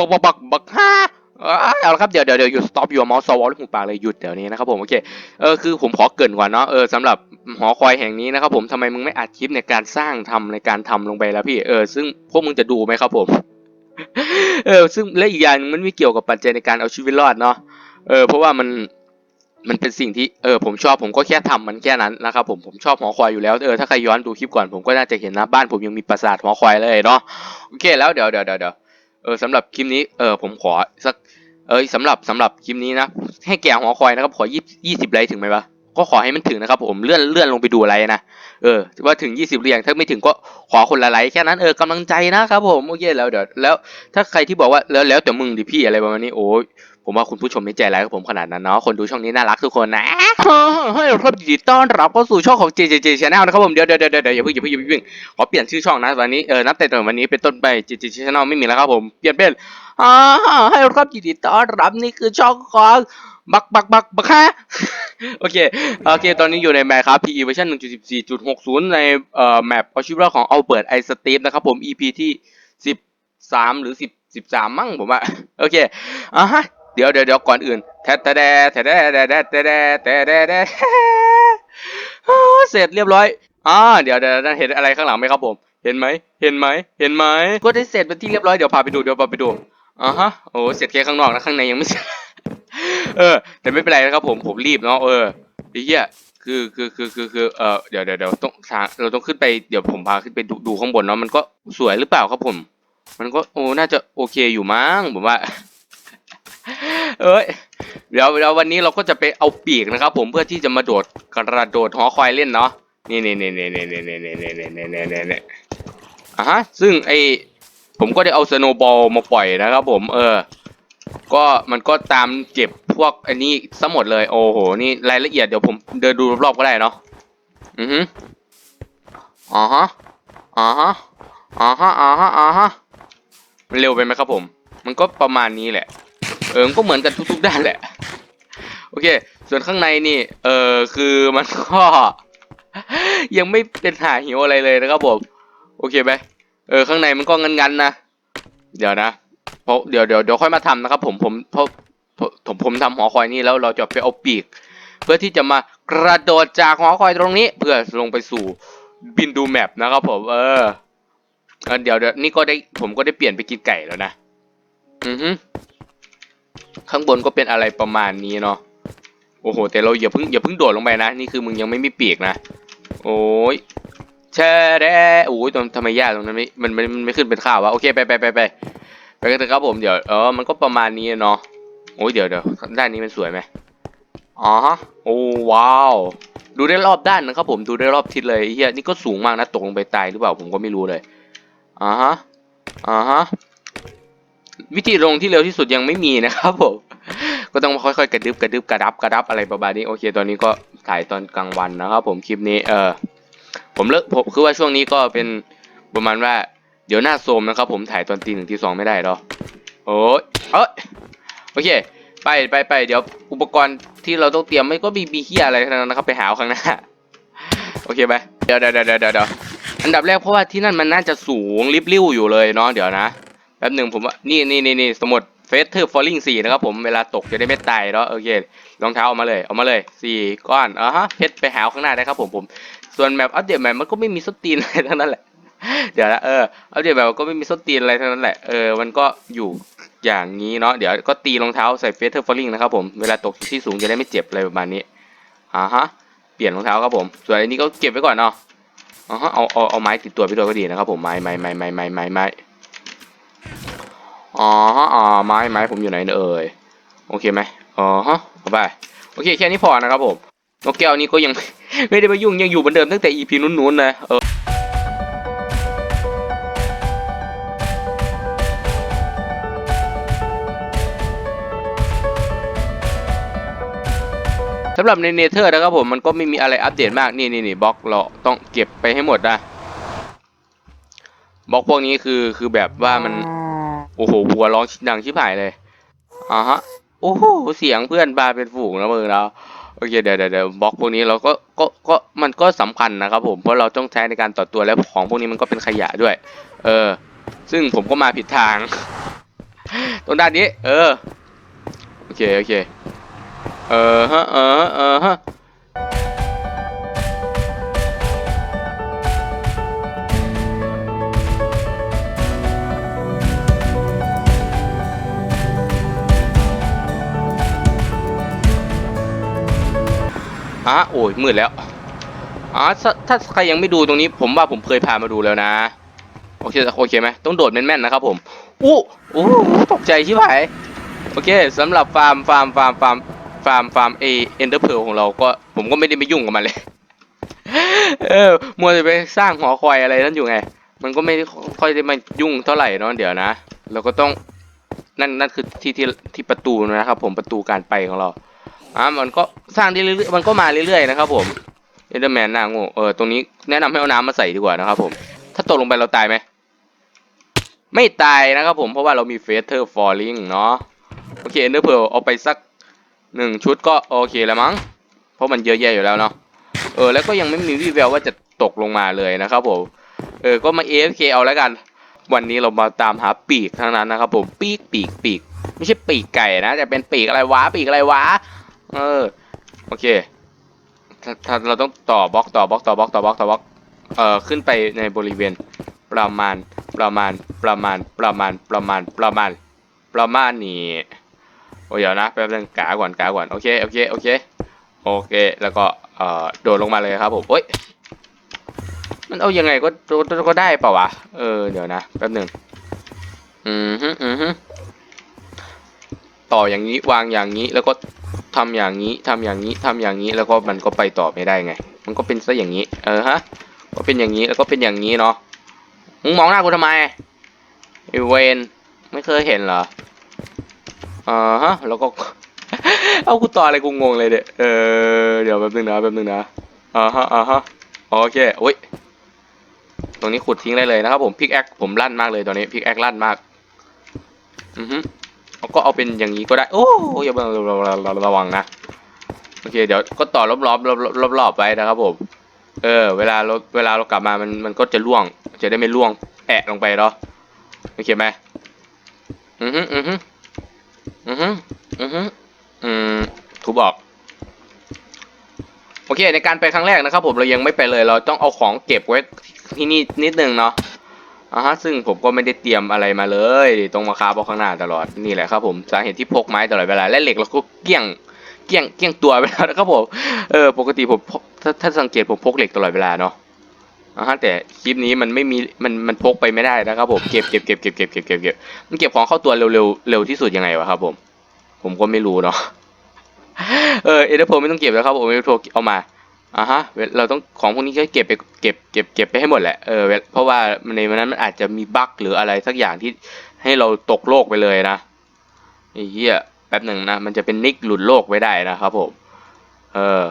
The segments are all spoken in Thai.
บักบักบักบักฮ่าเอาละครับเดี๋ยวเดี๋ยวเดี๋ยวหยุด stop your mouse สวอลหูปากเลยหยุดเดี๋ยวนี้นะครับผมโอเคเออคือผมขอเกินก่อนเนาะเออสำหรับหอคอยแห่งนี้นะครับผมทำไมมึงไม่อัดคลิปในการสร้างทำในการทำลงไปแล้วพี่เออซึ่งพวกมึงจะดูไหมครับผมเออซึ่งและอีกอย่างมันไม่เกี่ยวกับปัจจัยในการเอาชีวิตรอดเนาะเออเพราะว่ามันมันเป็นสิ่งที่เออผมชอบผมก็แค่ทำมันแค่นั้นนะครับผมผมชอบหอคอยอยู่แล้วเออถ้าใครย้อนดูคลิปก่อนผมก็น่าจะเห็นนะบ้านผมยังมีปราสาทหอคอยเลยเนาะโอเคแล้วเดี๋ยวเดี๋ยวเดี๋ยว เออสำหรับคลิปนี้เออผมขอสักเออสำหรับสำหรับคลิปนี้นะ ให้แก่หัวคอยนะครับ ขอยี่ยี่สิบไลค์ถึงไหมวะก็ขอให้มันถึงนะครับ ผมเลื่อนเลื่อนลงไปดูอะไรนะเออว่าถึงยี่สิบเรียงถ้าไม่ถึงก็ขอคนละไลค์แค่นั้นเออกำลังใจนะครับผมโอเคแล้วเดี๋ยวแล้วถ้าใครที่บอกว่าแล้วแล้วแต่มึงดิพี่อะไรประมาณนี้โอ้ย ผมว่าคุณผู้ชมไม่ใจร้ายกับผมขนาดนั้นเนาะคนดูช่องนี้น่ารักทุกคนนะให้ครับยินดีต้อนรับเข้าสู่ช่องของ JJJ Channel นะครับผมเดี๋ยวเดี๋ยวเดี๋ยวเดี๋ยวอย่าเพิ่งอย่าเพิ่งอย่าเพิ่งขอเปลี่ยนชื่อช่องนะวันนี้เออนับแต่วันนี้เป็นต้นไป JJJ Channel ไม่มีแล้วครับผมเปลี่ยนเป็นอ่าให้ครับยินดีต้อนรับนี่คือช่องของบักบักบักบักฮะโอเคโอเค ตอนนี้อยู่ในแมปครับ PE เวอร์ชัน1.14.60 ในเอ่อแมปเอชีวิตรอดของ Albert I Steve นะครับผม EP ที่ 13 หรือ 10 13 มั่งผมว่า โอเคอะฮะ ดี๋ยวเดี๋ยวเดี๋ยวก่อนอื่นแทะแทะแดแทะแดแทะแดแทะแดแทะแดแทะเสร็จเรียบร้อยอ่าเดี๋ยวเดี๋ยวเห็นอะไรข้างหลังไหมครับผม เห็นไหมเห็นไหมเห็นไหมก็ได้เสร็จเป็นที่เรียบร้อยเดี๋ยวพาไปดูเดี๋ยวพาไปดูอ่าฮะโอ้เสร็จแค่ข้างนอกนะข้างในยังไม่เสร็จเออ แต่ไม่เป็นไรนะครับผมผมรีบเนาะเออไอ้เหี้ยคือคือคือคือคือเออเดี๋ยวเดี๋ยวเดี๋ยวต้องเราต้องขึ้นไปเดี๋ยวผมพาขึ้นไปดูดูข้างบนเนาะมันก็สวยหรือเปล่าครับผม มันก็โอ้น่าจะโอเคอยู่มั้งผมว่า เอ้ยเดี๋ยวเดี๋ยววันนี้เราก็จะไปเอาปีกนะครับ ผมเพื่อที่จะมาโดดกระโดดหอคอยเล่นเนาะนี่นี่นี่นี่นี่นี่นี่นี่นี่นี่นี่นี่นี่อะฮะซึ่งไอผมก็ได้เอาสโนบอลมาปล่อยนะครับ ผม เออ ก็มันก็ตามเก็บพวกอันนี้ซะหมดเลย โอ้โหนี่รายละเอียดเดี๋ยวผมเดินดูรอบๆก็ได้เนาะอือฮึอ๋อฮะอ๋อฮะอ๋อฮะอ๋อฮะอ๋อฮะมันเร็วไปไหมครับผม มันก็ประมาณนี้แหละ เออก็เหมือนกันทุกๆด้านแหละ โอเค ส่วนข้างในนี่ เออคือมันก็ยังไม่เป็นหาหิวอะไรเลยนะครับผมโอเคไหมเออข้างในมันก็งันๆนะเดี๋ยวนะเพราะเดี๋ยวเดี๋ยวเดี๋ยวค่อยมาทำนะครับ ผมผมเพราะผมผมทำหอคอยนี่แล้วเราจะไปเอาปีก เพื่อที่จะมากระโดดจากหอคอยตรงนี้ เพื่อลงไปสู่บินดูแมปนะครับผมเออเออเดี๋ยวเดี๋ยวนี่ก็ได้ผมก็ได้เปลี่ยนไปกินไก่แล้วนะอือฮึ ข้างบนก็เป็นอะไรประมาณนี้เนาะโอ้โห แต่เราอย่าเพิ่งอย่าเพิ่งโดดลงไปนะ นี่คือมึงยังไม่มีปีกนะ โอ้ยแช่แร่โอ้ยตรงทำไมยากตรงนั้นไม่มันมันมันไม่ขึ้นเป็นข่าววะโอเคไปไปไปไปไปกันเถอะครับผมเดี๋ยวเออมันก็ประมาณนี้เนาะโอ้ยเดี๋ยวเดี๋ยวด้านนี้มันสวยไหมอ๋อฮะโอ้ว้าวดูได้รอบด้านนะครับผมดูได้รอบทิศเลยเฮียนี่ก็สูงมากนะตกลงไปตายหรือเปล่าผมก็ไม่รู้เลยอ่าฮะอ่าฮะ วิธีลงที่เร็วที่สุดยังไม่มีนะครับผม ก็ต้องค่อยๆ กระดึบกระดึบกระดับกระดับอะไรประมาณนี้โอเค ตอนนี้ก็ถ่ายตอนกลางวันนะครับผมคลิปนี้เออผมเลิกผมคือว่าช่วงนี้ก็เป็นประมาณว่าเดี๋ยวหน้าโซมนะครับผมถ่ายตอนตีหนึ่งตีสองไม่ได้หรอโอ้ยเอ้ยโอเค ไปไปไปเดี๋ยวอุปกรณ์ที่เราต้องเตรียมไม่ก็มีมีเฮียอะไรทั้งนั้นนะครับไปหาข้างหน้าโอเคไหมเดี๋ยวเดี๋ยวเดี๋ยวเดี๋ยวเดี๋ยวอันดับแรกเพราะว่าที่นั่นมันน่าจะสูงริบลิ่วอยู่เลยเนาะเดี๋ยวนะ แป๊บหนึ่งผมว่านี่นี่นี่นี่สมุดเฟสเทอร์ฟอลลิงสี่นะครับผมเวลาตกจะได้ไม่ตายเนาะโอเครองเท้าเอามาเลยเอามาเลยสี่ก้อนอะฮะเพชรไปหาข้างหน้าได้ครับผมผมส่วนแมปอัปเดตแมปมันก็ไม่มีสตีนอะไรทั้งนั้นแหละเดี๋ยวนะเอออัปเดตแบบก็ไม่มีสตีนอะไรทั้งนั้นแหละเออมันก็อยู่อย่างนี้เนาะเดี๋ยวก็ตีรองเท้าใส่เฟสเทอร์ฟอลลิงนะครับผมเวลาตกที่สูงจะได้ไม่เจ็บอะไรประมาณนี้อ่าฮะเปลี่ยนรองเท้าครับผมส่วนอันนี้ก็เก็บไว้ก่อนเนาะอ่าฮะเอาเอาเอาไม้ติดตัวไปด้วยก็ดีนะครับผมไม้ไม้ไม้ไม้ไม้ไม้ไม้ อ๋อฮะอ๋อไม้ไม้ผมอยู่ไหนเนี่ยเอ่ยโอเคไหมอ๋อฮะไปโอเคแค่นี้พอนะครับผมนกแก้วนี้ก็ยังไม่ได้มายุ่งยังอยู่เหมือนเดิมตั้งแต่ EP นู้นๆนะเออสำหรับในเนเธอร์นะครับผมมันก็ไม่มีอะไรอัปเดตมากนี่นี่นี่บล็อกเราต้องเก็บไปให้หมดนะบล็อกพวกนี้คือคือแบบว่ามัน อ้โหวัวร้องดังชิบหายเลยอ่าฮะโอ้โหเสียงเพื่อนบาเป็นฝูงนะมึงเราโอเคเดี๋ยวเดี๋ยวเดี๋ยวบล็อกพวกนี้เราก็ก็ก็มันก็สำคัญนะครับผมเพราะเราต้องใช้ในการต่อตัวแล้วของพวกนี้มันก็เป็นขยะด้วย เออ ซึ่งผมก็มาผิดทาง ตรงด้านนี้ เออโอเคโอเคเออฮะเออเออฮะ อะโอ้ยมืดแล้วอะถ้าใครยังไม่ดูตรงนี้ ผมว่าผมเคยพามาดูแล้วนะ โอเคโอเคไหมต้องโดดแม่นๆนะครับผมอู้อู้ตกใจชิบหายโอเคสำหรับฟาร์มฟาร์มฟาร์มฟาร์มฟาร์มฟาร์มเอเอ็นเดอร์เพลของเราก็ผมก็ไม่ได้ไปยุ่งกับมันเลย เออมัวแต่ไปสร้างหอคอยอะไรนั่นอยู่ไง มันก็ไม่ได้ค่อยได้มายุ่งเท่าไหร่เนาะเดี๋ยวนะ เราก็ต้องนั่นนั่นคือที่ที่ที่ประตูนะครับผมประตูการไปของเรา อะมันก็สร้างได้เรื่อยๆมันก็มาเรื่อยๆนะครับ ผมเอเดอร์แมนน้าโง่เออตรงนี้แนะนำให้เอาน้ำมาใส่ดีกว่านะครับ ผม ถ้าตกลงไปเราตายไหมไม่ตายนะครับ ผมเพราะว่าเรามีเฟสเธอร์ฟอลลิงเนาะโอเคเอนเดอร์เพลเอาไปสักหนึ่งชุดก็โอเคแล้วมั้งเพราะมันเยอะแยะอยู่แล้วเนาะเออแล้วก็ยังไม่มีวี่แววว่าจะตกลงมาเลยนะครับผมเออก็มา AFK เอาแล้วกัน วันนี้เรามาตามหาปีกทั้งนั้นนะครับผมปีกปีกปีก ไม่ใช่ปีกไก่นะแต่เป็นปีกอะไรวะปีกอะไรวะ เออ โอเคถ้าถ้าเราต้องต่อบล็อกต่อบล็อกต่อบล็อกต่อบล็อกต่อบล็อกเอ่อขึ้นไปในบริเวณ ประมาณประมาณประมาณประมาณประมาณประมาณประมาณนี้โอ้ยเดี๋ยวนะแป๊บนึงกาก่อนกาก่อนโอเคโอเคโอเคโอเค แล้วก็เอ่อโดดลงมาเลยครับผมโอ้ยมันเอายังไงก็ก็ก็ได้เปล่าวะเออเดี๋ยวนะแป๊บหนึ่งอืมฮึอืมฮึต่ออย่างนี้วางอย่างนี้แล้วก็ ทำอย่างนี้ทำอย่างนี้ทำอย่างนี้แล้วก็มันก็ไปต่อไม่ได้ไง มันก็เป็นซะอย่างนี้ เออฮะ ก็เป็นอย่างนี้แล้วก็เป็นอย่างนี้เนาะมึงมองหน้ากูทำไมไอเวนไม่เคยเห็นเหรออ่าฮะแล้วก็เอากูต่ออะไรกูงงเลยเด็เออเดี๋ยวแป๊บนึงนะแป๊บนึงนะอ่าฮะอ่าฮะโอเคโอ้ยตรงนี้ขุดทิ้งได้เลยนะครับผมพิกแอคผมลั่นมากเลยตอนนี้พิกแอคลั่นมากอือฮึ ก็เอาเป็นอย่างนี้ก็ได้ โอ้ยอย่าระวังนะโอเค เดี๋ยวก็ต่อรอบๆรอบๆรอบๆไปนะครับผม เออ เวลาเราเวลาเรากลับมามันมันก็จะล่วง จะได้ไม่ล่วงแอะลงไปเนาะโอเคไหมอือฮึอือฮึอือฮึอือฮึอืมถูบอกโอเคในการไปครั้งแรกนะครับผมเรายังไม่ไปเลยเราต้องเอาของเก็บไว้ที่นี่นิดนึงเนาะ อ่าฮะซึ่งผมก็ไม่ได้เตรียมอะไรมาเลยต้องมาคาบเอาข้างหน้าตลอดนี่แหละครับผมสาเหตุที่พกไม้ตลอดเวลาและเหล็กเราก็เกี้ยงเกี้ยงเกี้ยงตัวไปแล้วนะครับผมเออปกติผมพกถ้าถ้าสังเกตผมพกเหล็กตลอดเวลาเนาะอ่าฮะแต่คลิปนี้มันไม่มีมันมันพกไปไม่ได้นะครับผมเก็บเก็บเก็บเก็บเก็บเก็บเก็บเก็บมันเก็บของเข้าตัวเร็วเร็วเร็วที่สุดยังไงวะครับผม ผมก็ไม่รู้เนาะเออเอเดอร์โพไม่ต้องเก็บแล้วครับผมเอเดอร์โพเอามา อ่าฮะเราต้องของพวกนี้ก็เก็บไปเก็บเก็บเก็บไปให้หมดแหละเออเพราะว่าในวันนั้นมันอาจจะมีบั๊กหรืออะไรสักอย่างที่ให้เราตกโลกไปเลยนะไอ้เหี้ยแป๊บหนึ่งนะมันจะเป็นนิกหลุดโลกไว้ได้นะครับผม เออ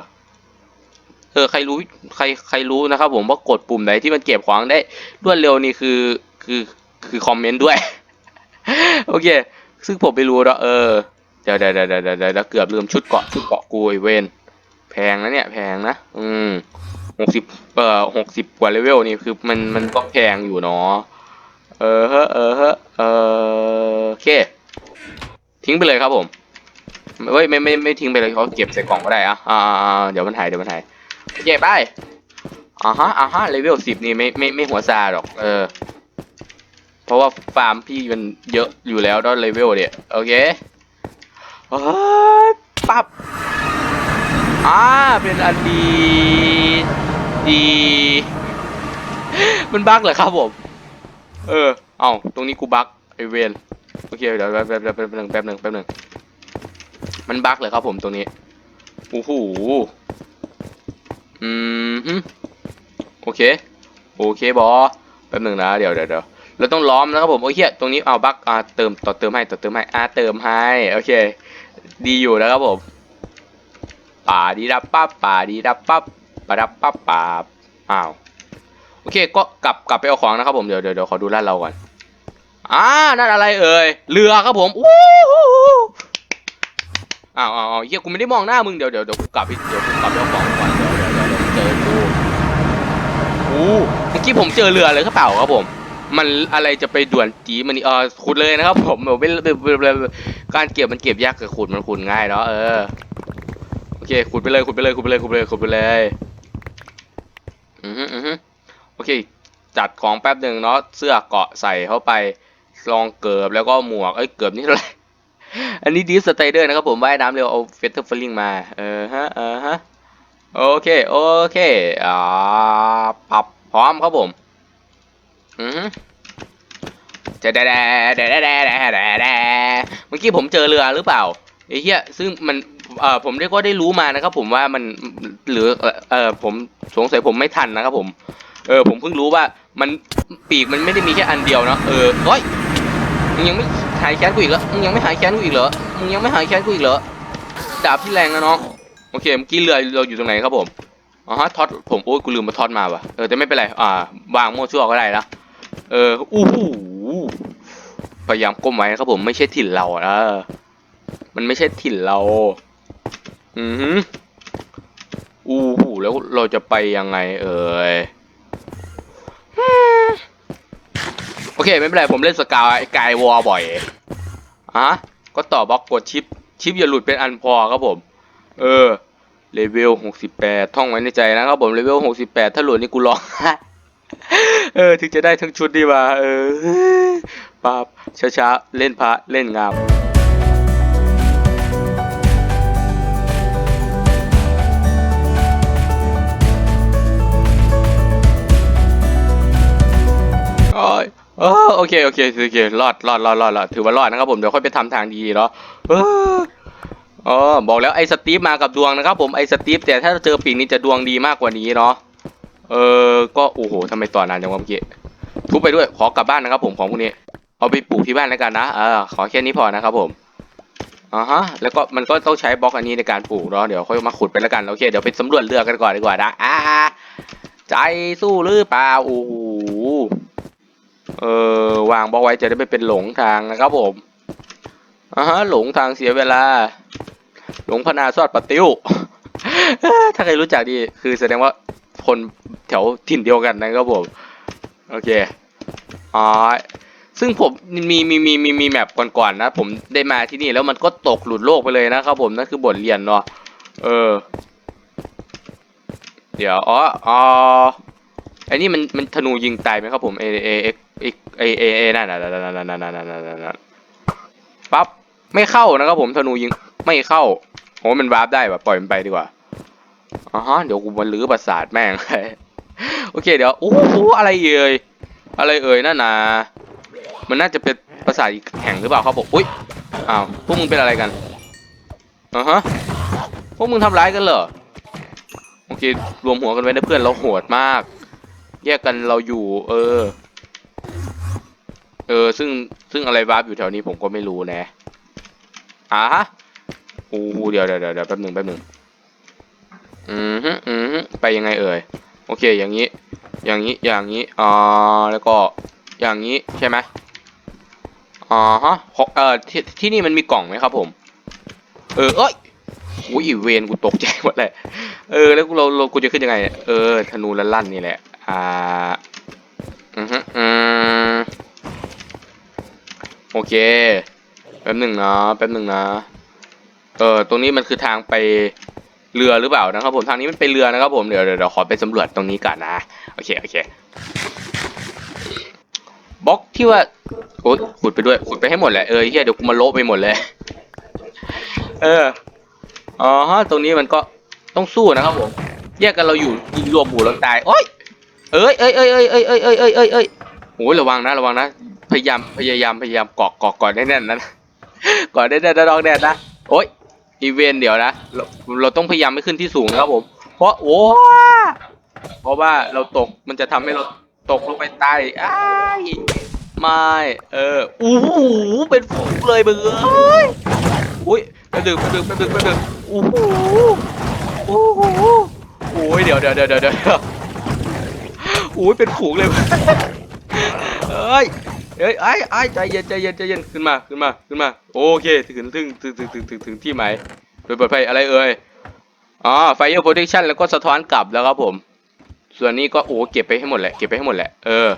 เออใครรู้ใครใครรู้นะครับผมว่ากดปุ่มไหนที่มันเก็บของได้รวดเร็วนี่คือคือคือคอมเมนต์ด้วย โอเค ซึ่งผมไม่รู้เนาะเออเดี๋ยวเดี๋ยวเดี๋ยวเดี๋ยวเดี๋ยวเดี๋ยวเกือบลืมชุดเกาะชุดเกาะกูไอเวน แพงนะเนี่ยแพงนะ อืมหกสิบเอ่อหกสิบกว่าเลเวลนี่คือมันมันก็แพงอยู่เนาะเออเฮ้อเออเฮ้อเออโอเค ทิ้งไปเลยครับผมเฮ้ยไม่ไม่ไม่ทิ้งไปเลยเขาเก็บใส่กล่องก็ได้อะอ่าเดี๋ยวมันหายเดี๋ยวมันหายโอเคไปอ่าฮะอ่าฮะเลเวลสิบนี่ไม่ไม่ไม่หัวซาหรอก เออ เพราะว่าฟาร์มพี่มันเยอะอยู่แล้วด้วยเลเวลเนี่ยโอเคปั๊บ อ่าเป็นอันดีดี มันบั๊กเหรอครับผม เออ เอาตรงนี้กูบั๊กไอเวนโอเคเดี๋ยวแป๊บแป๊บแป๊บหนึ่งแป๊บหนึ่งแป๊บหนึ่งมันบั๊กเลยครับผมตรงนี้โอ้โหอืมโอเค โอเคบอแป๊บหนึ่งนะเดี๋ยวเดี๋ยวเดี๋ยวเราต้องล้อมนะครับผมโอเฮียตรงนี้เอาบั๊กอ่าเติมต่อเติมให้ต่อเติมให้อ่าเติมให้โอเค ดีอยู่นะครับผม ป่าดีดับปั๊บป่าดีดับปั๊บปะดับปั๊บป่าอ้าวโอเคก็กลับกลับไปเอาของนะครับผมเดี๋ยวเดี๋ยวเดี๋ยวขอดูลาดเราก่อนอ่านั่นอะไรเอ่ยเรือครับผมอู้อ้าวอ้าวเฮียกูไม่ได้มองหน้ามึงเดี๋ยวเดี๋ยวเดี๋ยวกูกลับไปเดี๋ยวกูกลับไปเอาของก่อนเดี๋ยวเดี๋ยวเดี๋ยวเดี๋ยวเจอกูโอ้เมื่อกี้ผมเจอเรือเลยหรือเปล่าครับผมมันอะไรจะไปด่วนจีมันนี่เออขุดเลยนะครับผมแบบไม่การเก็บมันเก็บยากกับขุดมันขุดง่ายเนาะเออ เคขุดไปเลยขุดไปเลยขุดไปเลยขุดไปเลยขุดไปเลยอือฮึอือฮึโอเค จัดของแป๊บหนึ่งเนาะเสื้อเกาะใส่เข้าไปรองเกือบแล้วก็หมวกเอ้ยเกือบนี่เท่าไหร่อันนี้ดีสไตเดอร์นะครับผมว่ายน้ำเร็วเอาเฟเธอร์ฟลิงมาเออฮะเออฮะโอเคโอเคอ่าปรับพร้อมครับผมอือฮึจะแดดแดดแดดแดดแดดเมื่อกี้ผมเจอเรือหรือเปล่า ไอ้เหี้ยซึ่งมันเอ่อผมได้ก็ได้รู้มานะครับ ผมว่ามันหรือเอ่อผมสงสัยผมไม่ทันนะครับ ผม เออผมเพิ่งรู้ว่ามันปีกมันไม่ได้มีแค่อันเดียวเนาะเออเฮ้ยมึงยังไม่หายแค้นกูอีกเหรอมึงยังไม่หายแค้นกูอีกเหรอมึงยังไม่หายแค้นกูอีกเหรอดาบที่แรงนะน้องโอเคเมื่อกี้เรือเราอยู่ตรงไหนครับผมอ๋อฮะท็อตผมโอ้ยกูลืมมาท็อตมาว่ะเออแต่ไม่เป็นไรอ่าวางโม่ชั่วก็ได้นะเอออู้หูพยายามก้มไว้นะครับผมไม่ใช่ถิ่นเรานะ มันไม่ใช่ถิ่นเรา อือหืออู้หูแล้วเราจะไปยังไงเอ่ยโอเค ไม่เป็นไร ผมเล่นสกายกายวอลบ่อยอะก็ต่อบล็อกกดชิป ชิปอย่าหลุดเป็นอันพอครับผม เออเลเวลหกสิบแปดท่องไว้ในใจนะครับผมเลเวลหกสิบแปดถ้าหลุดนี่กูร้องเออ ถึงจะได้ทั้งชุดดีว่า เออปาบช้าๆ เล่นพระเล่นงาม เออโอเคโอเคโอเครอดรอดรอดรอดรอดถือว่ารอดนะครับผมเดี๋ยวค่อยไปทำทางดีเนาะเอออ๋อบอกแล้วไอ้สตีฟมากับดวงนะครับผมไอ้สตีฟแต่ถ้าเจอปีกนี้จะดวงดีมากกว่านี้เนาะเออก็โอ้โหทำไมต่อนานจังวะเมื่อกี้ทุบไปด้วยขอกลับบ้านนะครับผมของพวกนี้ เอาไปปลูกที่บ้านแล้วกันนะเออขอแค่นี้พอนะครับผมอ่าฮะแล้วก็มันก็ต้องใช้บล็อกอันนี้ในการปลูกเนาะเดี๋ยวค่อยมาขุดไปแล้วกันโอเคเดี๋ยวไปสำรวจเรือกันก่อนดีกว่านะอ่าใจสู้หรือเปล่าโอ้โห เออวางบล็อกไว้จะได้ไม่เป็นหลงทางนะครับผมอ่าฮะหลงทางเสียเวลา หลงพนาซอดปะติ้วถ้าใครรู้จักดีคือแสดงว่าคนแถวถิ่นเดียวกันนะครับผม โอเคอ๋อซึ่งผมมีมีมีมีมีแมปก่อนๆนะ ผมได้มาที่นี่แล้วมันก็ตกหลุดโลกไปเลยนะครับผมนั่นคือบทเรียนเนาะเออ เดี๋ยวอ๋ออ๋อ อ้นี่มันมันธนูยิงตายไหมครับผมเอเอเอเอเอเอเอนั่นน่ะนั่นนั่นนั่นนั่นนั่นปั๊บไม่เข้านะครับผมธนูยิงไม่เข้าโหมันวาร์ปได้ว่ะปล่อยมันไปดีกว่าอ๋อฮะเดี๋ยวกูมาลื้อประสาทแม่งโอเคเดี๋ยวโอ้โหอะไรเอ่ยอะไรเอ่ยนั่นนะมันน่าจะเป็นประสาทอีกแห่งหรือเปล่าครับผมอุ้ยอ้าวพวกมึงเป็นอะไรกันอ่าฮะพวกมึงทำร้ายกันเหรอโอเครวมหัวกันไว้นะเพื่อนเราโหดมาก แยกกันเราอยู่ เออ เออ ซึ่งซึ่งอะไรวาร์ปอยู่แถวนี้ผมก็ไม่รู้นะอ่าฮะโอ้เดี๋ยวเดี๋ยวเดี๋ยวแป๊บหนึ่งแป๊บหนึ่งอืมฮึอืมฮึไปยังไงเอ่ยโอเค อย่างนี้ อย่างนี้อย่างนี้อ่าแล้วก็อย่างนี้ใช่ไหมอ่าฮะเอ่อที่ที่นี่มันมีกล่องไหมครับผม เออเอ้ยอุ้ยอีเวนกูตกใจหมดเลยเออแล้วเราเรากูจะขึ้นยังไง เออธนูลั่นลั่นนี่แหละ อ่าอือฮึอืมโอเค แป๊บหนึ่งนะแป๊บหนึ่งนะ เออตรงนี้มันคือทางไปเรือหรือเปล่านะครับผมทางนี้มันเป็นเรือนะครับผมเดี๋ยวเดี๋ยวเดี๋ยวขอไปสำรวจตรงนี้ก่อนนะโอเคโอเคบล็อกที่ว่าโอ้ขุดไปด้วยขุดไปให้หมดแหละเออเฮียเดี๋ยวกูมาโละไปหมดเลยเอออ๋อฮะตรงนี้มันก็ต้องสู้นะครับผมแยกกันเราอยู่ยิงรวมหมู่เราตายโอ้ย เอ้ยเอ้ยเอ้ยเอ้ยเอ้ยเอ้ยเอ้ยเอ้ยเอ้ยเอ้ยโอ้ยระวังนะระวังนะ พยายามพยายามพยายามเกาะเกาะก่อนแน่นๆนะก่อนแน่นๆนะน้องแน่นนะโอ้ยอีเวนเดี๋ยวนะเราเราต้องพยายามไม่ขึ้นที่สูงนะครับผม เพราะโอ้เพราะว่าเราตกมันจะทำให้เราตกลงไปใต้อ้ายไม่เอออู้หูเป็นฝูงเลยมึงเอ้ยอุ้ยไปดึงไปดึงไปดึงไปดึงอู้หูอู้หูโอ้ยเดี๋ยวเดี๋ยวเดี๋ยวเดี๋ยว อ้ยเป็นฝูงเลยเอ้ยเอ้ยไอ้ไอ้ใจเย็นใจเย็นใจเย็นขึ้นมาขึ้นมาขึ้นมา โอเคถึงถึงถึงถึงถึงถึงถึงที่หมายโดยปลอดภัยอะไรเอ่ยอ๋อ fire protection แล้วก็สะท้อนกลับแล้วครับผม ส่วนนี้ก็โอ้เก็บไปให้หมดแหละเก็บไปให้หมดแหละเออ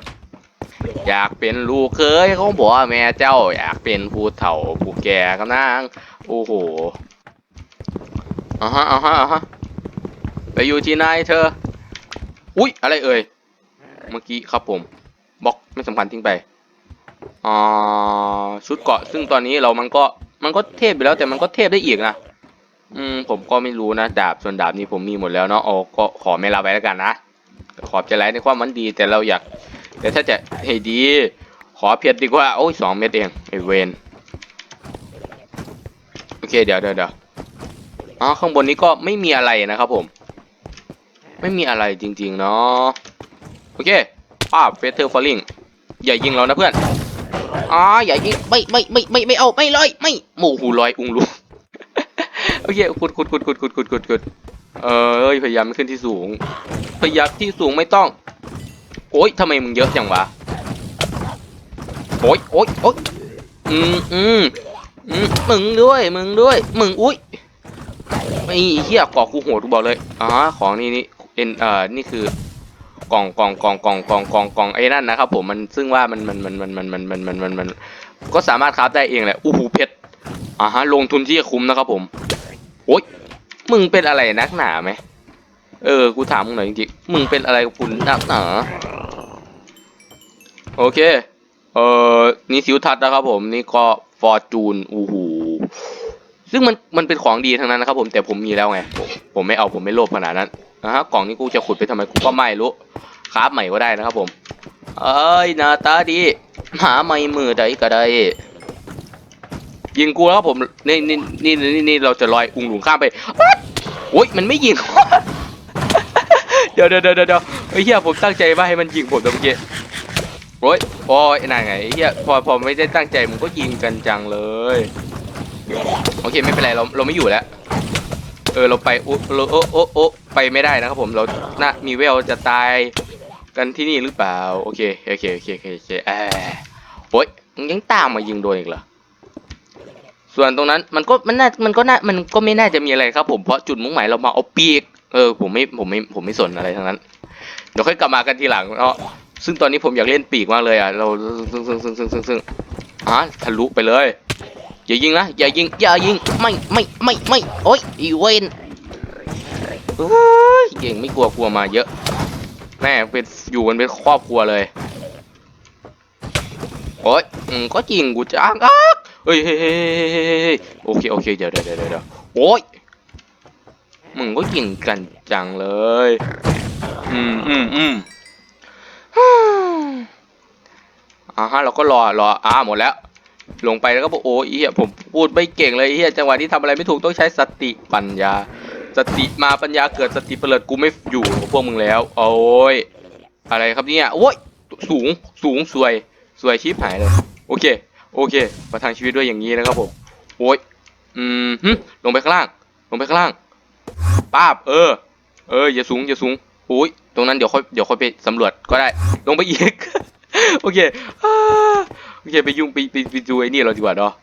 อยากเป็นลูกเคยของผัวแม่เจ้า อยากเป็นผู้เฒ่าผู้แก่กำนางโอ้โหอ่าฮะอ่าฮะอ่าฮะไปอยู่ที่ไหนเธอ อุ๊ยอะไรเอ่ย เมื่อกี้ครับผมบล็อกไม่สำคัญทิ้งไปอ่าชุดเกาะซึ่งตอนนี้เรามันก็มันก็เทพไปแล้วแต่มันก็เทพได้อีกนะอืมผมก็ไม่รู้นะดาบส่วนดาบนี้ผมมีหมดแล้วเนาะโอ้ก็ขอไม่รับไว้แล้วกันนะขอบใจไรในความมันดีแต่เราอยากแต่ถ้าจะให้ดี ขอเพียรดีกว่าโอ้ยสองเม็ดเองไอเวนโอเคเดี๋ยวเดี๋ยวเดี๋ยวอ๋อข้างบนนี้ก็ไม่มีอะไรนะครับผม ไม่มีอะไรจริง ๆ เนาะ เคป้าเฟเธอร์ฟอลลิงอย่ายิงเรานะเพื่อนอ๋ออย่ายิงไม่ไม่ไม่ไม่ไม่เอาไม่ลอยไม่หมู่หูลอยอุ้งลูโอเคขุดขุดขุดขุดขุดขุดขุดขุดเอ้ยพยายามขึ้นที่สูง พยายามที่สูงไม่ต้อง โอ๊ยทำไมมึงเยอะจังวะโอ๊ยโอ๊ยโอ๊ยอืมอืมอืมมึงด้วยมึงด้วยมึงอุ้ยไอ้เหี้ยกอกกูโหดกูบอกเลยอ๋อของนี่นี่เอ็นเอ่อนี่คือ กล่องกล่องกล่องกล่องกล่องกล่องกล่องไอ้นั่นนะครับผมมันซึ่งว่ามันมันมันมันมันมันมันมันมันมันก็สามารถคราฟได้เองแหละอู้หูเพชรอ่าฮะลงทุนที่จะคุ้มนะครับผมโอ๊ยมึงเป็นอะไรนักหนาไหมเออกูถามมึงหน่อยจริงๆมึงเป็นอะไรกับคุณนักหนาโอเคเออนี่สิวทัศนะครับผมนี่ก็ฟอร์จูนอู้หูซึ่งมันมันเป็นของดีทั้งนั้นนะครับผมแต่ผมมีแล้วไงผมไม่เอาผมไม่โลภขนาดนั้น นะฮะกล่องนี้กูจะขุดไปทำไมกูก็ไม่รู้คราฟใหม่ก็ได้นะครับผม เอ้ยนาตาดี หาไม่มือใดก็ได้ ยิงกูแล้วครับผม นี่นี่นี่นี่นี่เราจะลอยอุ้งหลุงข้ามไปโอ๊ยมันไม่ยิง เดี๋ยวเดี๋ยวเดี๋ยวเดี๋ยวไอ้เหี้ยผมตั้งใจว่าให้มันยิงผมต่เมื่อกี้โอ้ยโอ้ยนั่นไงไอ้เฮียพอพอไม่ได้ตั้งใจมึงก็ยิงกันจังเลย โอเคไม่เป็นไรเราเราไม่อยู่แล้ว เออเราไปโอ้โอ้โอ้โอ้ไปไม่ได้นะครับผมเราน่ามีเวลจะตายกันที่นี่หรือเปล่าโอเคโอเคโอเคโอเคโอเคเออโอ้ยยังตามมายิงโดนอีกเหรอส่วนตรงนั้นมันก็มันน่ามันก็น่ามันก็ไม่น่าจะมีอะไรครับ ผมเพราะจุดมุ่งหมายเรามาเอาปีกเออผมไม่ผมไม่ผมไม่สนอะไรทั้งนั้นเดี๋ยวค่อยกลับมากันทีหลังเนาะซึ่งตอนนี้ผมอยากเล่นปีกมากเลยอะเราซึ่งซึ่งซึ่งซึ่งซึ่งซึ่งอะทะลุไปเลย อย่ายิงนะอย่ายิงอย่ายิงไม่ไม่ไม่ไม่โอ๊ยอีเวนเฮ้ยเก่งไม่กลัวกลัวมาเยอะแม่เป็นอยู่กันเป็นครอบครัวเลยโอ๊ยอืมก็จริงกูจ้างอักเฮ้ยเฮ้ยเฮ้ยเฮ้ยเฮ้ยเฮ้ยโอเคโอเคเดี๋ยวเดี๋ยวเดี๋ยวเดี๋ยวโอ๊ยมึงก็ยิงกันจังเลย อืมอืมอืมอ่าฮะเราก็รอรออ่าหมดแล้ว ลงไปแล้วก็บอกโอ้ยเฮียผมพูดไม่เก่งเลยเฮียจังหวะที่ทำอะไรไม่ถูกต้องใช้สติปัญญา สติมาปัญญาเกิดสติเปิดกูไม่อยู่พวกมึงแล้ว โอ้ยอะไรครับเนี่ยโอ้ยสูงสูงสวยสวยชิบหายเลยโอเค โอเค ประทังชีวิตด้วยอย่างนี้นะครับผมโอ้ยอืมหึลงไปข้างล่าง ลงไปข้างล่างป้าบเออ เอออย่าสูงอย่าสูงโอ้ยตรงนั้นเดี๋ยวค่อยเดี๋ยวค่อยไปสำรวจก็ได้ ลงไปอีก โอเค อ่าโอเคไปยุ่งไปไปไปดูไอ้นี่เราดีกว่าเนาะ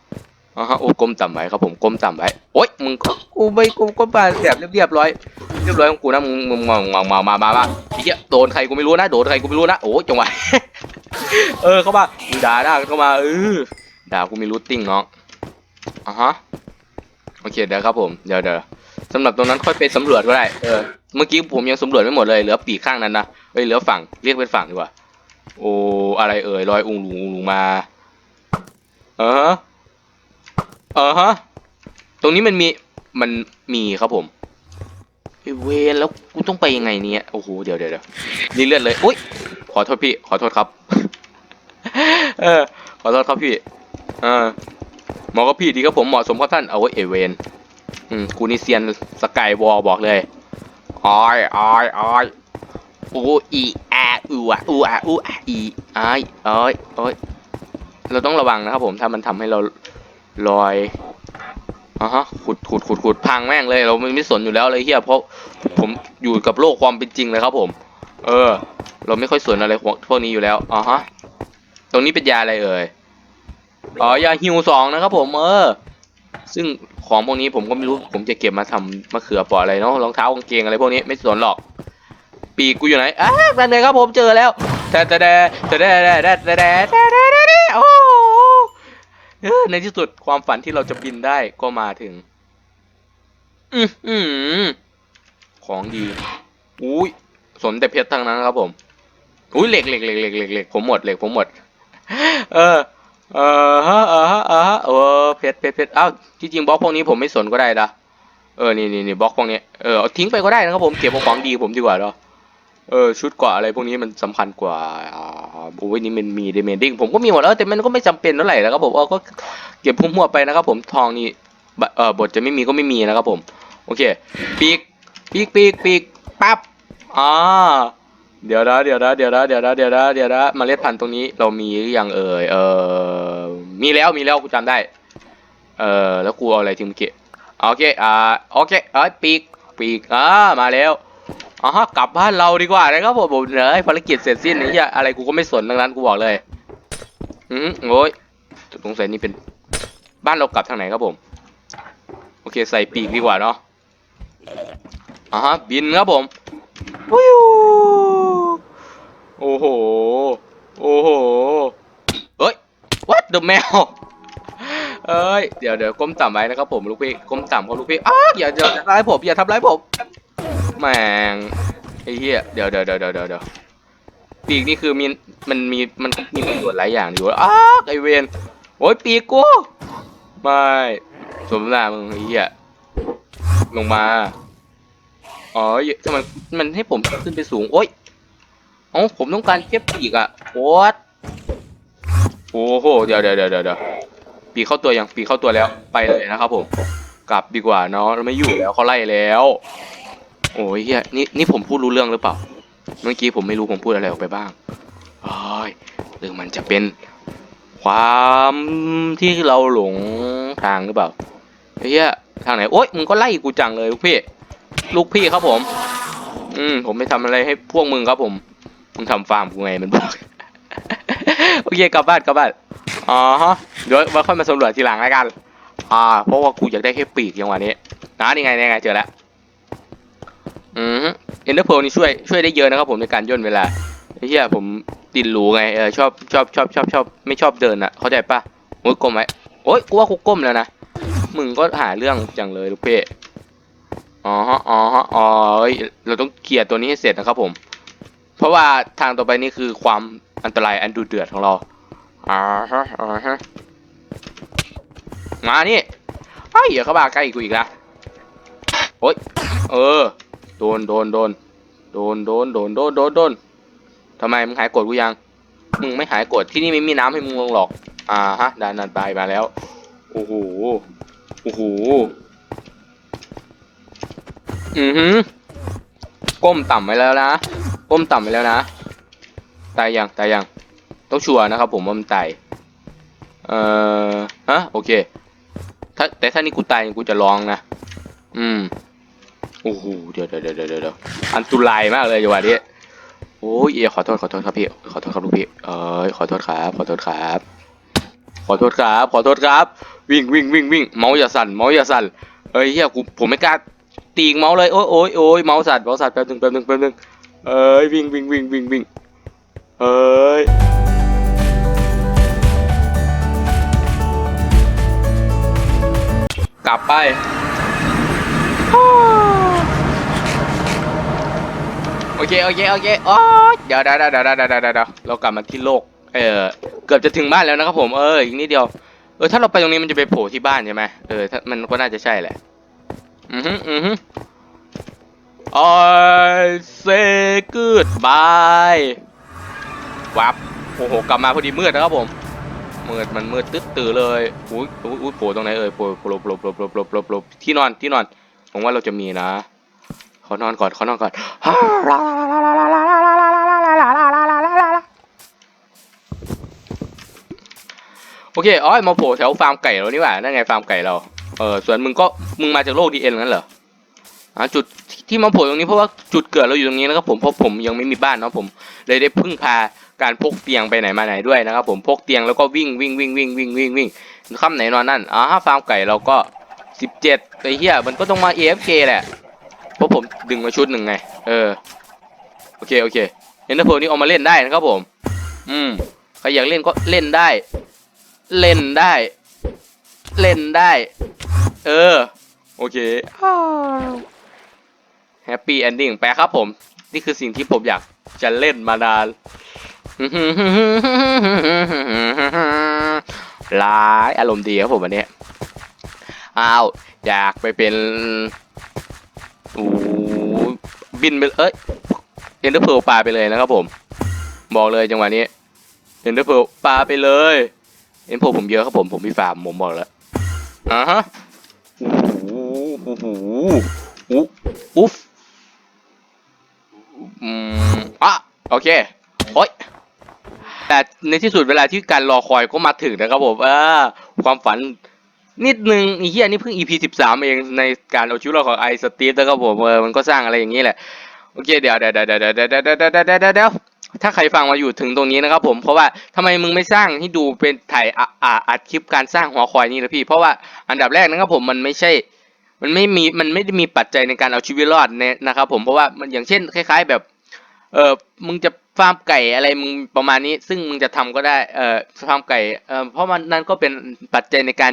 อ่าฮะโอ้ก้มต่ำไว้ครับผมก้มต่ำไว้โอ๊ยมึงกูไม่กูก็มาแบบเรียบร้อยเรียบร้อยของกูนะมึงมึงมามามามามาไอ้เหี้ยโดนใครกูไม่รู้นะโดนใครกูไม่รู้นะโอ้จังหวะเออเข้ามาด่าด่าเข้ามาเออด่ากูมีรูทติ้งเนาะอ่าฮะโอเคเดี๋ยวครับผมเดี๋ยวเดี๋ยวสำหรับตรงนั้นค่อยไปสำรวจก็ได้เออเมื่อกี้ผมยังสำรวจไม่หมดเลยเหลือปีกข้างนั้นนะเอ้ยเหลือฝั่งเรียกเป็นฝั่งดีกว่า โอ้อะไรเอ่ยลอยอุงหลุงอุงหลุงมาเออฮะเออฮะตรงนี้มันมีมันมีครับผมไอ้เวนแล้วกูต้องไปยังไงเนี่ยโอ้โหเดี๋ยวเดี๋ยวเดี๋ยวนี่เลือดเลยอุ้ยขอโทษพี่ ขอโทษครับ เออ ขอโทษครับพี่เออหมอก็พี่ดีครับผมเหมาะสมครับท่านเอาไว้เอเวนอืมกูนี่เซียนสกายวอลบอกเลยอ้อยอ้อยอ้อย อูอีอาอูอะอูอะอูอะอีไอายเอ้ยเอ้ยเราต้องระวังนะครับผมถ้ามันทำให้เราลอยอะฮะขุดขุดขุดขุดพังแม่งเลย เราไม่ไม่สนอยู่แล้วเลยเฮียเพราะผมอยู่กับโลกความเป็นจริงเลยครับผม เออ เราไม่ค่อยสนอะไรพวกพวกนี้อยู่แล้วอะฮะตรงนี้เป็นยาอะไรเอ่ยอ๋อยาฮิวสองนะครับผมเออ ซึ่งของพวกนี้ผมก็ไม่รู้ผมจะเก็บมาทำมะเขือปออะไรเนาะรองเท้ากางเกงอะไรพวกนี้ไม่สนหรอก ปีกกูอยู่ไหนอะนั่นเลยครับผมเจอแล้วแต่แต่แต่แต่แต่แต่แต่แต่แต่โอ้เออในที่สุดความฝันที่เราจะบินได้ก็มาถึง อือหือของดี อุ้ยสนแต่เพชรทั้งนั้นครับผม อุ้ยเหล็กเหล็กเหล็กเหล็กเหล็กเหล็กผมหมดเหล็กผมหมด เออ เออฮะเออฮะเออฮะเออเพชรเพชรเพชรอ้าวที่จริงบล็อกพวกนี้ผมไม่สนก็ได้นะเออ นี่นี่นี่บล็อกพวกนี้ เออ เอาทิ้งไปก็ได้นะครับผม เก็บเอาของดีผมดีกว่าเนาะ เออชุดเกราะอะไรพวกนี้มันสำคัญกว่าโอ้ยนี่มันมีเดเมนดิ้งผมก็มีหมดแล้วแต่มันก็ไม่จำเป็นเท่าไหร่นะครับผมเออก็เก็บพุ่มหัวไปนะครับ ผมทองนี่บะเออบทจะไม่มีก็ไม่มีนะครับผม โอเคปีกปีกปีกปีกปั๊บอ่าเดี๋ยวนะเดี๋ยวนะเดี๋ยวนะเดี๋ยวนะเดี๋ยวนะเดี๋ยวนะเมล็ดพันธุ์ตรงนี้เรามีหรือยังเอ่ยเออมีแล้วมีแล้วกูจำได้ เออแล้วกูเอาอะไรทิ้งเมื่อกี้โอเคอ่าโอเคเอ้ยปีกปีกอ่ามาแล้ว อ่าฮะกลับบ้านเราดีกว่านะครับผมผมเนยภารกิจเสร็จสิ้นนี่จะอะไรกูก็ไม่สนทั้งนั้นกูบอกเลยอืมโอ้ยสงสัยนี่เป็นบ้านเรากลับทางไหนครับผม โอเคใส่ปีกดีกว่าเนาะอ่าฮะบินครับผมวิวโอ้โหโอ้โหเฮ้ย what the แมวเอ้ยเดี๋ยวเดี๋ยวก้มต่ำไว้นะครับผมลูกพี่ก้มต่ำครับลูกพี่อ้าอย่าอย่าทำร้ายผมอย่าทำร้ายผม แม่งไอ้เหี้ยเดี๋ยวเดี๋ยวเดี๋ยวเดี๋ยวเดี๋ยวเดี๋ยวปีกนี่คือมีมันมีมันมีประโยชน์หลายอย่างอยู่อ้าไอเวนโอ้ยปีกกูไม่สมน้ามึงไอ้เหี้ยลงมาอ๋อทำไมมันให้ผมขึ้นไปสูงโอ๊ยอ๋อผมต้องการแค่ปีกอะโอ๊ตโอ้โหเดี๋ยวเดี๋ยวเดี๋ยวเดี๋ยวปีกเข้าตัวยังปีกเข้าตัวแล้วไปเลยนะครับผม กลับดีกว่าเนาะเราไม่อยู่แล้วเขาไล่แล้ว โอ้ยเฮียนี่นี่ผมพูดรู้เรื่องหรือเปล่า เมื่อกี้ผมไม่รู้ผมพูดอะไรออกไปบ้างโอ้ยหรือมันจะเป็นความที่เราหลงทางหรือเปล่าเฮียทางไหนโอ๊ยมึงก็ไล่กูจังเลยลูกพี่ ลูกพี่ครับผม อืมผมไม่ทำอะไรให้พวกมึงครับผมมึงทำฟาร์มกูไงมันบอกโอเคกลับบ้านกลับบ้านอ๋อฮะเดี๋ยวมาค่อยมาสำรวจทีหลังแล้วกัน อ่า เพราะว่ากูอยากได้แค่ปีกอย่างวันนี้นะนี่ไงนี่ไงเจอแล้ว อืมเอ็นเดอร์เพลนี่ช่วยช่วยได้เยอะนะครับผมในการย่นเวลาไอ้เหี้ยผมติดหรูไงเออชอบชอบชอบชอบชอบไม่ชอบเดินอะ เข้าใจปะโอ้ยก้มไว้โอ้ยกูว่ากูก้มแล้วนะมึงก็หาเรื่องจังเลยลูกเพ่อ๋อฮะอ๋อฮะอ๋อเอ้ยเราต้องเคลียร์ตัวนี้ให้เสร็จนะครับผม เพราะว่าทางต่อไปนี่คือความอันตรายอันดูเดือดของเราอ่าฮะอ่าฮะมานี่ไอ้ยอย่าเข้ามาใกล้กูอีกนะโอ๊ยเออ โดนโดนโดนโดนโดนโดนโดนโดนโดนทำไมมึงหายโกรธกูยังมึงไม่หายโกรธที่นี่ไม่มีน้ำให้มึงลงหรอก อ่าฮะดานันไปมาแล้วโอ้โหโอ้โหอือหือก้มต่ำไว้แล้วนะก้มต่ำไว้แล้วนะตายยังตายยังต้องชัวร์นะครับผมว่ามันตายเอ่อฮะโอเคถ้าแต่ถ้านี่กูตายกูจะร้องนะ อืม โอ้โหเดี๋ยวเดี๋ยวเดี๋ยวเดี๋ยวเดี๋ยวอันตุรายมากเลยจังหวะนี้โอ้ยเอยขอโทษขอโทษครับพี่ขอโทษครับลูกพี่เอ้ยขอโทษครับ ขอโทษครับ ขอโทษครับ ขอโทษครับ วิ่งวิ่งวิ่งวิ่งเมาส์อย่าสั่นเมาส์อย่าสั่นเฮ้ยเฮียกูผมไม่กล้าตีกเมาส์เลยโอ้ยโอ้ยโอ้ยเมาส์สั่นเมาส์สั่นแป๊บนึงแป๊บนึงแป๊บนึงเอ้ยวิ่งวิ่งวิ่งวิ่งวิ่งเอ้ยกลับไป คโอเคโอเคโอ้เดี๋อเดี๋ยวได้ได้ได้ได้ได้ได้ได้เรากลับมาที่โลก เออเกือบจะถึงบ้านแล้วนะครับผมเอออีกนิดเดียวเออถ้าเราไปตรงนี้มันจะไปโผล่ที่บ้านใช่ไหมเออถ้ามันก็น่าจะใช่แหละอือฮึอือฮึ I say สต์บายวับโอ้โหกลับมาพอดีมืดนะครับผมมืดมันมืดตึ๊ดตื่อเลยอุ้ยอุ้ยโผล่ตรงไหนเอ่ยโผล่โผล่โผล่โผล่โผล่โผล่โผล่ที่นอนที่นอนผมว่าเราจะมีนะ ขอนอนก่อนขอนอนก่อนโอเคอ๋อมาโผล่แถวฟาร์มไก่เรานี่หว่านั่นไงฟาร์มไก่เราเออส่วนมึงก็มึงมาจากโลกดีเอ็นงั้นเหรออ่าจุดที่มาโผล่ตรงนี้เพราะว่าจุดเกิดเราอยู่ตรงนี้นะครับผมเพราะผมยังไม่มีบ้านเนาะผม เลยได้พึ่งพาการพกเตียงไปไหนมาไหนด้วยนะครับผมพกเตียงแล้วก็วิ่งวิ่งวิ่งวิ่งวิ่งวิ่งวิ่งค่ำไหนนอนนั่นอ่าฟาร์มไก่เราก็สิบเจ็ดไอ้เหี้ยมันก็ต้องมา AFK แหละ เพราะผมดึงมาชุดหนึ่งไง เออ โอเค โอเคเอ็นเดอร์เพนี่เอามาเล่นได้นะครับผม อืม ใครอยากเล่นก็เล่นได้ เล่นได้ เล่นได้ เออ โอเคแฮปปี้เอนดิ้งแปลครับผม นี่คือสิ่งที่ผมอยากจะเล่นมานานร้ายอารมณ์ดีครับผมวันนี้อ้าว อยากไปเป็น โอ้บินไปเอ้ยเอ็นเดอร์เพลปลาไปเลยนะครับผม บอกเลยจังหวะนี้เอ็นเดอร์เพลปลาไปเลยเอ็นโพผมเยอะครับผมผมมีฟาร์มผมบอกแล้วอ่าฮะโอ้โหโอ้โหอุ๊ฟอืมอะโอเคโอ้ยแต่ในที่สุดเวลาที่การรอคอยก็มาถึงนะครับผมเอ่าความฝัน นิดนึงไอีเหี้ยนี่เพิ่ง EP สิบสามเองในการเอาชีวิตรอดของไอสตีฟนะครับผมเออมันก็สร้างอะไรอย่างนี้แหละ โอเคเดี๋ยวเดี๋ยวเดี๋ยวเดี๋ยวเดี๋ยวเดี๋ยวเดี๋ยวเดี๋ยวถ้าใครฟังมาอยู่ถึงตรงนี้นะครับผมเพราะว่าทำไมมึงไม่สร้างให้ดูเป็นถ่ายอะอะอัดคลิปการสร้างหัวคอยนี่นะพี่ เพราะว่าอันดับแรกนะครับผมมันไม่ใช่ มันไม่มีมันไม่ได้มีปัจจัยในการเอาชีวิตรอดเนี่ยนะครับผมเพราะว่ามันอย่างเช่นคล้าย ๆ แบบเออมึงจะฟาร์มไก่อะไรมึงประมาณนี้ ซึ่งมึงจะทำก็ได้เออฟาร์มไก่เออเพราะมันนั่นก็เป็นปัจจัยในการ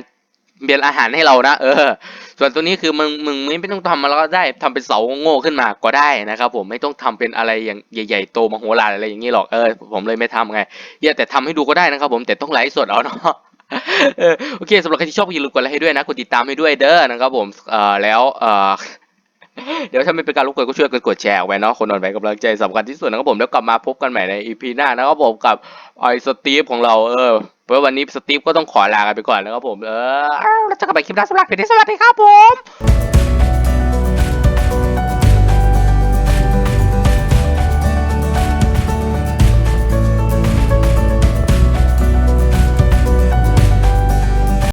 เบียนอาหารให้เรานะเออ ส่วนตัวนี้คือมึงมึงไม่ต้องทำมาแล้วก็ได้ทำเป็นเสาโง่ขึ้นมาก็ได้นะครับ ผมไม่ต้องทำเป็นอะไรอย่างใหญ่ๆโตมโหฬารอะไรอย่างนี้หรอกเออผมเลยไม่ทำไงเหี้ยแต่ทำให้ดูก็ได้นะครับ ผมแต่ต้องไลฟ์สดเอาเนาะโอเคสำหรับใครที่ชอบก็อย่าลืมกดไลค์ให้ด้วยนะกดติดตามให้ด้วยเด้อนะครับ ผมเอ่อแล้วเอ่อเดี๋ยวถ้าไม่เป็นการรบกวนก็ช่วยกันกดแชร์เอาไว้เนาะคนอ่อนไหวกำลังใจสำคัญที่สุดนะครับผมแล้วกลับมาพบกันใหม่ในอีพีหน้านะครับผมกับไอสตีฟของเราเออ เพราะวันนี้สตีฟก็ต้องขอลากันไปก่อนแล้วครับผม เออแล้วเจะกลับไปคลิปหน้าสำหรับเพจนี้สวัสดีครับผม